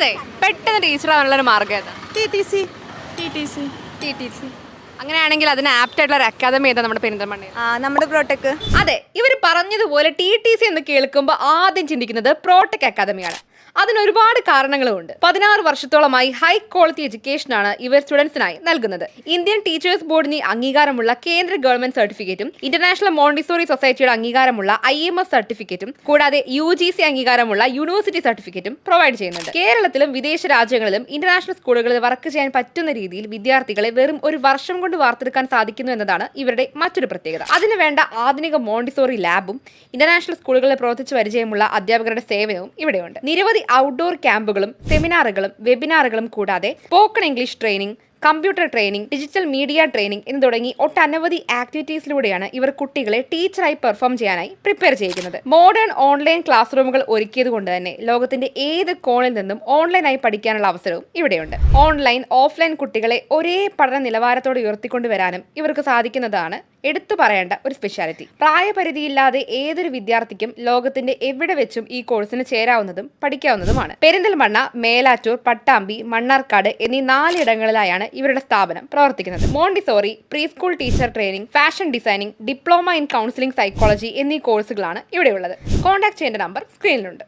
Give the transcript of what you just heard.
അതെ പെട്ടെന്ന് ടീച്ചർ ആവാനുള്ളൊരു മാർഗം ഏതാ? T T C. T T C. T T C. അങ്ങനെയാണെങ്കിൽ അതിന് ആപ്റ്റ് ആയിട്ടുള്ള ഒരു അക്കാദമി ഏതാ നമ്മുടെ പെരിന്തൽമണ്ണ ആ നമ്മുടെ പ്രോട്ടക്. അതെ ഇവർ പറഞ്ഞതുപോലെ ടി ടി സി എന്ന് കേൾക്കുമ്പോൾ ആദ്യം ചിന്തിക്കുന്നത് പ്രോട്ടക് അക്കാദമിയാണ്. അതിന് ഒരുപാട് കാരണങ്ങളുമുണ്ട്. പതിനാറ് വർഷത്തോളമായി ഹൈ ക്വാളിറ്റി എഡ്യൂക്കേഷൻ ആണ് ഇവർ സ്റ്റുഡൻസിനായി നൽകുന്നത്. ഇന്ത്യൻ ടീച്ചേഴ്സ് ബോർഡിന് അംഗീകാരമുള്ള കേന്ദ്ര ഗവൺമെന്റ് സർട്ടിഫിക്കറ്റും ഇന്റർനാഷണൽ മോണ്ടിസോറി സൊസൈറ്റിയുടെ അംഗീകാരമുള്ള ഐ എം എസ് സർട്ടിഫിക്കറ്റും കൂടാതെ യു ജി സി അംഗീകാരമുള്ള യൂണിവേഴ്സിറ്റി സർട്ടിഫിക്കറ്റും പ്രൊവൈഡ് ചെയ്യുന്നുണ്ട്. കേരളത്തിലും വിദേശ രാജ്യങ്ങളിലും ഇന്റർനാഷണൽ സ്കൂളുകളിൽ വർക്ക് ചെയ്യാൻ പറ്റുന്ന രീതിയിൽ വിദ്യാർത്ഥികളെ വെറും ഒരു വർഷം കൊണ്ട് വാർത്തെടുക്കാൻ സാധിക്കുന്നു എന്നതാണ് ഇവരുടെ മറ്റൊരു പ്രത്യേകത. അതിനു വേണ്ട ആധുനിക മോണ്ടിസോറി ലാബും ഇന്റർനാഷണൽ സ്കൂളുകളിൽ പ്രവർത്തിച്ച് പരിചയമുള്ള അധ്യാപകരുടെ സേവനവും ഇവിടെയുണ്ട്. നിരവധി ഔട്ട്ഡോർ ക്യാമ്പുകളും സെമിനാറുകളും വെബിനാറുകളും കൂടാതെ spoken English training computer training digital media training എന്ന് തുടങ്ങി ഒട്ടനവധി ആക്ടിവിറ്റീസിലൂടെയാണ് ഇവർ കുട്ടികളെ ടീച്ചറായി പെർഫോം ചെയ്യാനായി പ്രിപ്പയർ ചെയ്യുന്നത് മോഡേൺ ഓൺലൈൻ ക്ലാസ് റൂമുകൾ ഒരുക്കിയത് കൊണ്ട് തന്നെ ലോകത്തിന്റെ ഏത് കോണിൽ നിന്നും ഓൺലൈനായി പഠിക്കാനുള്ള അവസരവും ഇവിടെയുണ്ട്. ഓൺലൈൻ ഓഫ്ലൈൻ കുട്ടികളെ ഒരേ പഠന നിലവാരത്തോടെ ഉയർത്തിക്കൊണ്ടുവരാനും ഇവർക്ക് സാധിക്കുന്നതാണ് എടുത്തു പറയേണ്ട ഒരു സ്പെഷ്യാലിറ്റി പ്രായപരിധിയില്ലാതെ ഏതൊരു വിദ്യാർത്ഥിക്കും ലോകത്തിന്റെ എവിടെ വെച്ചും ഈ കോഴ്സിന് ചേരാവുന്നതും പഠിക്കാവുന്നതുമാണ്. പെരിന്തൽമണ്ണ മേലാറ്റൂർ പട്ടാമ്പി മണ്ണാർക്കാട് എന്നീ നാലിടങ്ങളിലായാണ് ഇവരുടെ സ്ഥാപനം പ്രവർത്തിക്കുന്നത്. Montessori pre school teacher training fashion designing diploma in counselling psychology എന്നീ കോഴ്സുകളാണ് ഇവിടെയുള്ളത്. കോൺടാക്ട് ചെയ്യേണ്ട നമ്പർ സ്ക്രീനിലുണ്ട്